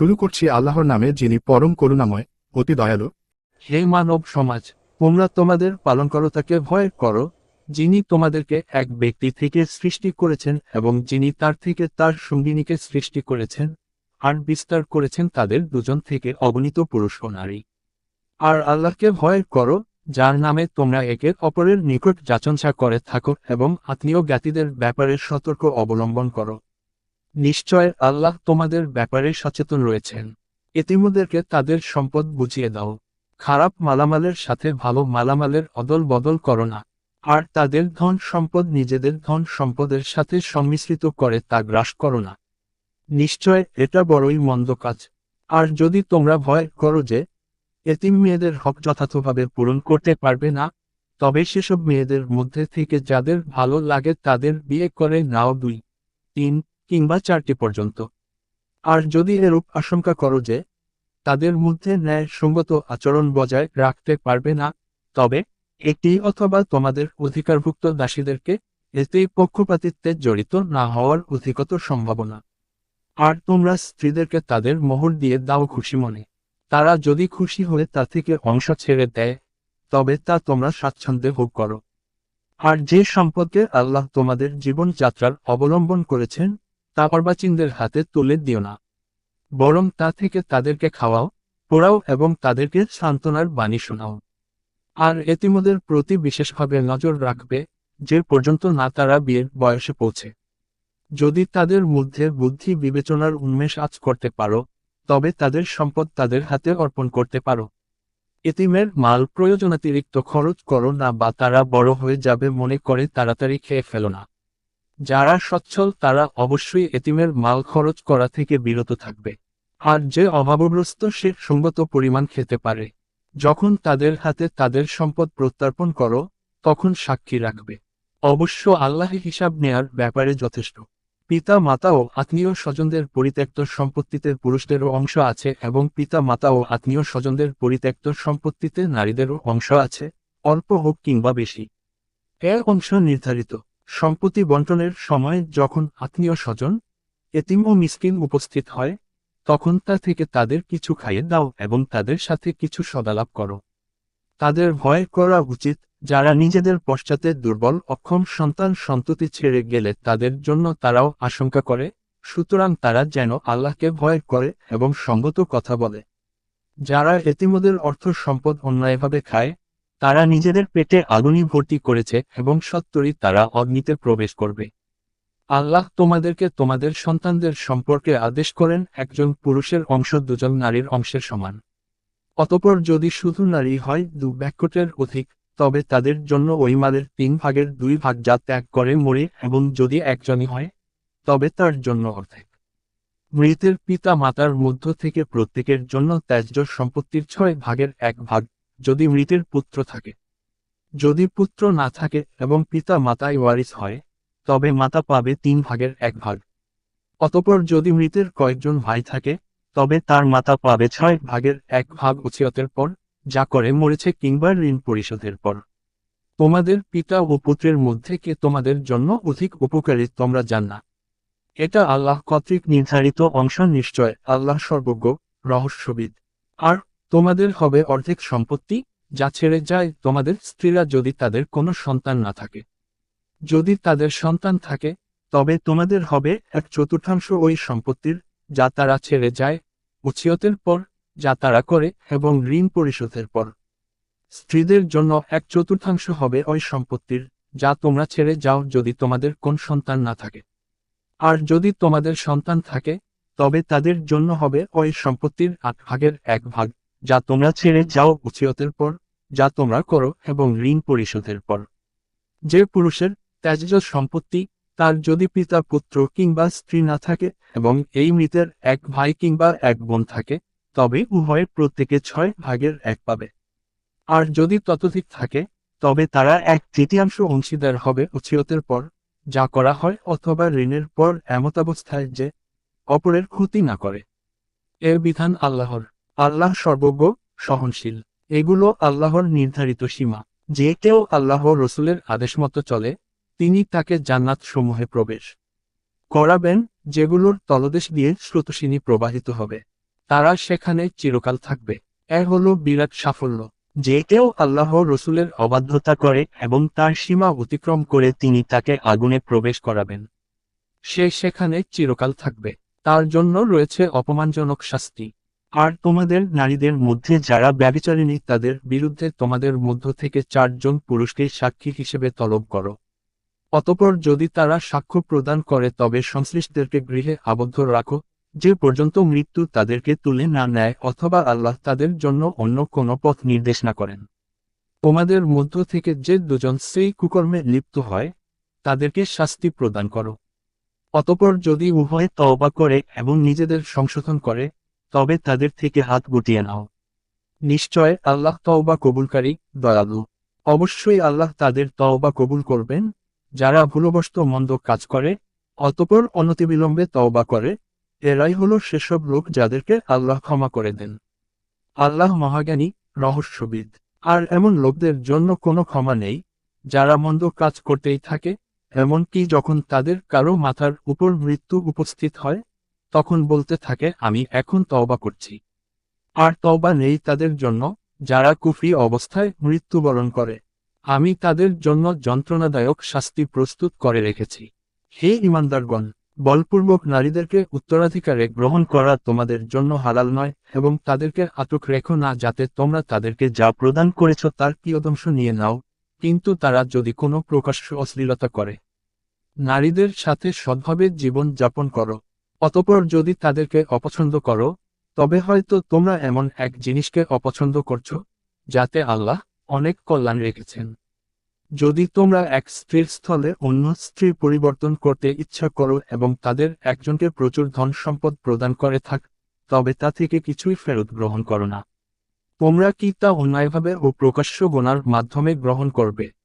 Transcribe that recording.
শুরু করছি আল্লাহর নামে যিনি পরম করুণাময়, অতি দয়ালু। হে মানব সমাজ, তোমরা তোমাদের পালনকর্তাকে ভয় করো, যিনি তোমাদেরকে এক ব্যক্তি থেকে সৃষ্টি করেছেন এবং যিনি তার থেকে তার সঙ্গিনীকে সৃষ্টি করেছেন, আর বিস্তার করেছেন তাদের দুজন থেকে অগণিত পুরুষ ও নারী। আর আল্লাহকে ভয় করো, যার নামে তোমরা একে অপরের নিকট যাচনসা করে থাকো এবং আত্মীয় জ্ঞাতিদের ব্যাপারে সতর্ক অবলম্বন করো। নিশ্চয় আল্লাহ তোমাদের ব্যাপারে সচেতন রয়েছেন। এতিমদেরকে তাদের সম্পদ বুঝিয়ে দাও। খারাপ মালামালের সাথে ভালো মালামালের অদল বদল করো না। আর তাদের ধন সম্পদ নিজেদের ধন সম্পদের সাথে সম্মিশ্রিত করে তা গ্রাস করো না। নিশ্চয় এটা বড়ই মন্দ কাজ। আর যদি তোমরা ভয় করো যে, এতিম মেয়েদের হক যথাযথভাবে পূরণ করতে পারবে না, তবে সেসব মেয়েদের মধ্যে থেকে যাদের ভালো লাগে তাদের বিয়ে করে নাও দুই। তিন কিংবা চারটি পর্যন্ত। আর যদি এরূপ আশঙ্কা করো যে, তাদের মধ্যে ন্যায় সঙ্গত আচরণ বজায় রাখতে পারবে না, তবে একটি অথবা তোমাদের অধিকারভুক্ত দাসীদেরকে এতেই পক্ষপাতিত্বে জড়িত না হওয়ার অধিকত সম্ভাবনা। আর তোমরা স্ত্রীদেরকে তাদের মোহর দিয়ে দাও খুশি মনে। তারা যদি খুশি হয়ে তা থেকে অংশ ছেড়ে দেয়, তবে তা তোমরা স্বাচ্ছন্দ্যে ভোগ করো। আর যে সম্পদকে আল্লাহ তোমাদের জীবনযাত্রার অবলম্বন করেছেন তা হাতে তুলে দিও না। বরং তা থেকে তাদেরকে খাওয়াও, পোড়াও এবং তাদেরকে সান্ত্বনার বাণী শোনাও। আর এতিমদের প্রতি বিশেষভাবে নজর রাখবে যে পর্যন্ত না তারা বিয়ের বয়সে পৌঁছে। যদি তাদের মধ্যে বুদ্ধি বিবেচনার উন্মেষ আজ করতে পারো, তবে তাদের সম্পদ তাদের হাতে অর্পণ করতে পারো। এতিমের মাল প্রয়োজনাতিরিক্ত খরচ করো না বা তারা বড় হয়ে যাবে মনে করে তাড়াতাড়ি খেয়ে ফেলো না। যারা সচ্ছল, তারা অবশ্যই এতিমের মাল খরচ করা থেকে বিরত থাকবে। আর যে অভাবগ্রস্ত, সে সঙ্গত পরিমাণ খেতে পারে। যখন তাদের হাতে তাদের সম্পদ প্রত্যার্পণ করো, তখন সাক্ষী রাখবে। অবশ্য আল্লাহ হিসাব নেয়ার ব্যাপারে যথেষ্ট। পিতা, মাতা ও আত্মীয় স্বজনদের পরিত্যক্ত সম্পত্তিতে পুরুষদেরও অংশ আছে এবং পিতা, মাতা ও আত্মীয় স্বজনদের পরিত্যক্ত সম্পত্তিতে নারীদেরও অংশ আছে, অল্প হোক কিংবা বেশি। এর অংশ নির্ধারিত। সম্পত্তি বন্টনের সময় যখন আত্মীয় স্বজন, এতিম ও মিসকিন উপস্থিত হয়, তখন তা থেকে তাদের কিছু খাইয়ে দাও এবং তাদের সাথে কিছু সদালাপ করো। তাদের ভয় করা উচিত, যারা নিজেদের পশ্চাতে দুর্বল অক্ষম সন্তান সন্ততি ছেড়ে গেলে তাদের জন্য তারাও আশঙ্কা করে, সুতরাং তারা যেন আল্লাহকে ভয় করে এবং সঙ্গত কথা বলে। যারা এতিমদের অর্থ সম্পদ অন্যায়ভাবে খায় তারা নিজেদের পেটে আগুনি ভর্তি করেছে এবং সত্তরই তারা অগ্নিতে প্রবেশ করবে। আল্লাহ তোমাদেরকে তোমাদের সন্তানদের সম্পর্কে আদেশ করেন, একজন পুরুষের অংশ দুজন নারীর অংশের সমান। অতপর যদি শুধু নারী হয় দু ব্যাকটের অধিক, তবে তাদের জন্য ওই মালের তিন ভাগের দুই ভাগ যা ত্যাগ করে মরে এবং যদি একজনই হয়, তবে তার জন্য অর্ধেক। মৃতের পিতা মাতার মধ্য থেকে প্রত্যেকের জন্য ত্যায্য সম্পত্তির ছয় ভাগের এক ভাগ। যদি মৃতের পুত্র থাকে। যদি পুত্র না থাকে এবং পিতা মাতায় ওয়ারিস হয়, তবে মাতা পাবে তিন ভাগের এক ভাগ। অতপর যদি মৃতের কয়েকজন ভাই থাকে, তবে তার মাতা পাবে ছয় ভাগের এক ভাগ উচিয়তের পর, যা করে মরেছে কিংবা ঋণ পরিশোধের পর। তোমাদের পিতা ও পুত্রের মধ্যে কে তোমাদের জন্য অধিক উপকারী তোমরা জান না। এটা আল্লাহ কর্তৃক নির্ধারিত অংশ নিশ্চয়, আল্লাহ সর্বজ্ঞ, রহস্যবিদ। আর তোমাদের হবে অর্ধেক সম্পত্তি, যা ছেড়ে যায় তোমাদের স্ত্রীরা যদি তাদের কোনো সন্তান না থাকে। যদি তাদের সন্তান থাকে, তবে তোমাদের হবে এক চতুর্থাংশ ওই সম্পত্তির, যা তারা ছেড়ে যায় উচিয়তের পর, যা তারা করে, এবং ঋণ পরিশোধের পর। স্ত্রীদের জন্য এক চতুর্থাংশ হবে ওই সম্পত্তির, যা তোমরা ছেড়ে যাও যদি তোমাদের কোন সন্তান না থাকে। আর যদি তোমাদের সন্তান থাকে, তবে তাদের জন্য হবে ওই সম্পত্তির আট ভাগের এক ভাগ। যা তোমরা ছেড়ে যাও উচিয়তের পর, যা তোমরা করো এবং ঋণ পরিশোধের পর। যে পুরুষের ত্যায্য সম্পত্তি, তার যদি পিতা পুত্র কিংবা স্ত্রী না থাকে এবং এই মৃতের এক ভাই কিংবা এক বোন থাকে, তবে উভয়ের প্রত্যেকে ছয় ভাগের এক পাবে। আর যদি ততোধিক থাকে, তবে তারা এক তৃতীয়াংশ অংশীদার হবে উচিয়তের পর, যা করা হয় অথবা ঋণের পর এমতাবস্থায় যে অপরের ক্ষতি না করে। এর বিধান আল্লাহর। আল্লাহ সর্বজ্ঞ, সহনশীল। এগুলো আল্লাহর নির্ধারিত সীমা। যে কেউ আল্লাহ রসুলের আদেশ মতো চলে, তিনি তাকে জান্নাত সমূহে প্রবেশ করাবেন, যেগুলোর তলদেশ দিয়ে স্রোতসিনী প্রবাহিত হবে। তারা সেখানে চিরকাল থাকবে। এ হলো বিরাট সাফল্য। যে কেউ আল্লাহ রসুলের অবাধ্যতা করে এবং তার সীমা অতিক্রম করে তিনি তাকে আগুনে প্রবেশ করাবেন। সে সেখানে চিরকাল থাকবে। তার জন্য রয়েছে অপমানজনক শাস্তি। আর তোমাদের নারীদের মধ্যে যারা ব্যবিচারিণী তাদের বিরুদ্ধে তোমাদের মধ্য থেকে চারজন পুরুষকে সাক্ষী হিসেবে তলব করো। অতপর যদি তারা সাক্ষ্য প্রদান করে, তবে সংশ্লিষ্টদেরকে গৃহে আবদ্ধ রাখো। যে পর্যন্ত মৃত্যু তাদেরকে তুলে না নেয় অথবা আল্লাহ তাদের জন্য অন্য কোনো পথ নির্দেশ না করেন। তোমাদের মধ্য থেকে যে দুজন সেই কুকর্মে লিপ্ত হয়, তাদেরকে শাস্তি প্রদান করো। অতপর যদি উভয়ে তওবা করে এবং নিজেদের সংশোধন করে তবে তাদের থেকে হাত গুটিয়ে নাও। নিশ্চয় আল্লাহ তওবা কবুলকারী, দয়ালু। অবশ্যই আল্লাহ তাদের তওবা কবুল করবেন। যারা ভুলবশত মন্দ কাজ করে, অতপর অনতিবিলম্বে তওবা করে, এরাই হলো সেসব লোক যাদেরকে আল্লাহ ক্ষমা করে দেন। আল্লাহ মহাজ্ঞানী, রহস্যবিদ। আর এমন লোকদের জন্য কোনো ক্ষমা নেই, যারা মন্দ কাজ করতেই থাকে, এমনকি যখন তাদের কারও মাথার উপর মৃত্যু উপস্থিত হয় তখন বলতে থাকে, আমি এখন তওবা করছি। আর তওবা নেই তাদের জন্য, যারা কুফরি অবস্থায় মৃত্যুবরণ করে। আমি তাদের জন্য যন্ত্রণাদায়ক শাস্তি প্রস্তুত করে রেখেছি। হে ইমানদারগণ বলপূর্বক নারীদেরকে উত্তরাধিকারে গ্রহণ করা তোমাদের জন্য হালাল নয় এবং তাদেরকে আটক রেখো না যাতে তোমরা তাদেরকে যা প্রদান করেছ তার কিয়দংশ নিয়ে নাও। কিন্তু তারা যদি কোনো প্রকাশ্য অশ্লীলতা করে, নারীদের সাথে সদ্ভাবে জীবন যাপন করো। অতপর যদি তাদেরকে অপছন্দ করো, তবে হয়তো তোমরা এমন এক জিনিসকে অপছন্দ করছ, যাতে আল্লাহ অনেক কল্যাণ রেখেছেন। যদি তোমরা এক স্ত্রীর স্থলে অন্য স্ত্রীর পরিবর্তন করতে ইচ্ছা করো এবং তাদের একজনকে প্রচুর ধন সম্পদ প্রদান করে থাক, তবে তা থেকে কিছুই ফেরত গ্রহণ করো না। তোমরা কি তা অন্যায়ভাবে ও প্রকাশ্য গোনার মাধ্যমে গ্রহণ করবে?